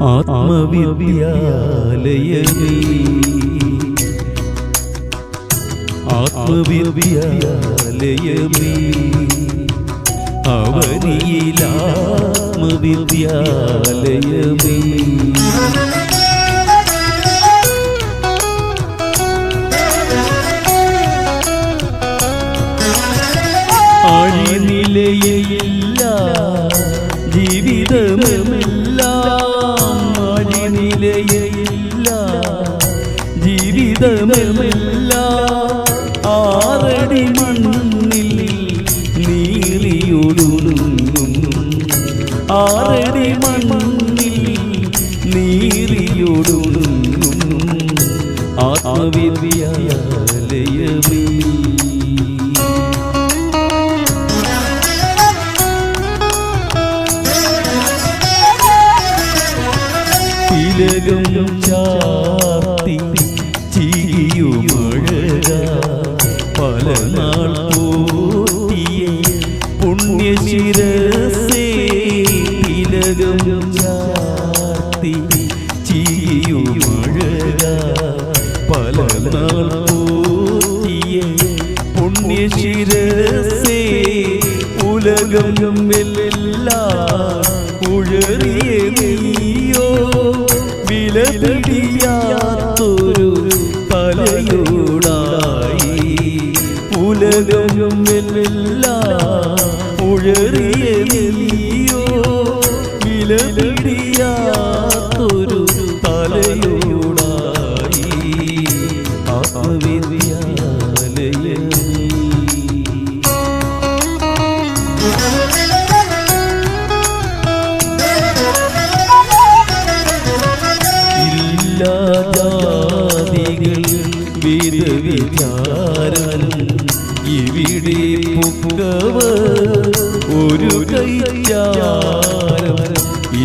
ആത്മവിദ്യാലയമേ ആത്മവിദ്യാലയമേ അവനിയിലാത്മവിദ്യാലയമേ അഴിനിലയില്ല ജീവിതമെല്ലാം അഴിനിലയില്ല ജീവിതമില്ല ആറടി മണ്ണിൽ നീറിയൊഴുകും ആറടി മണ്ണിൽ നീറിയൊടുങ്ങും ആത്മവിദ്യാലയമേ തിലകം ചാർത്തി ചീയുമഴ. പല നാൾ പോറ്റിയ പുണ്യശിരസേ തിലകം ചാർത്തി ചിരിയുമഴക പല നാൾ എല്ലാം ഉഴറിയ നീയോ? വിലപിടിയാത്തൊരു തലയോടായി. ഉലകം ഉഴറിയ നീയോ? വിലപിടിയാത്തൊരു വിരവിചാരൻ ഇവിടെ പൊക്കവ ഒരു കൈചാരം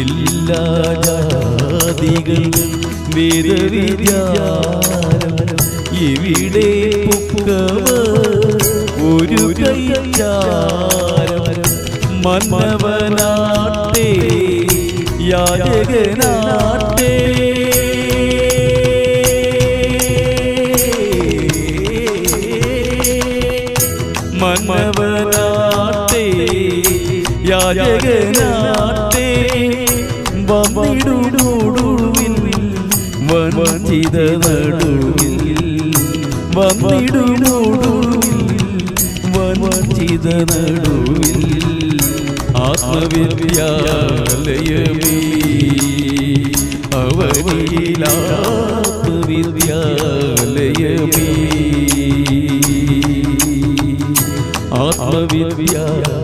ഇല്ലാജാതികൾ വിരവിചാരം ഇവിടെ പൊക്കവ ഒരു കൈചാരം മന്നവനാട്ടേ യാചകനാട്ടേ മന്നവനാട്ടേ യാചകനാട്ടേ വന്നിടുടുവിൽ വഞ്ചിത നടുവിൽ വന്നിടുടുവിൽ വഞ്ചിത നടുവിൽ ആത്മവിദ്യാലയമേ അവനിലാത്മവിദ്യാലയമേ ആത്മവിദ്യാലയമേ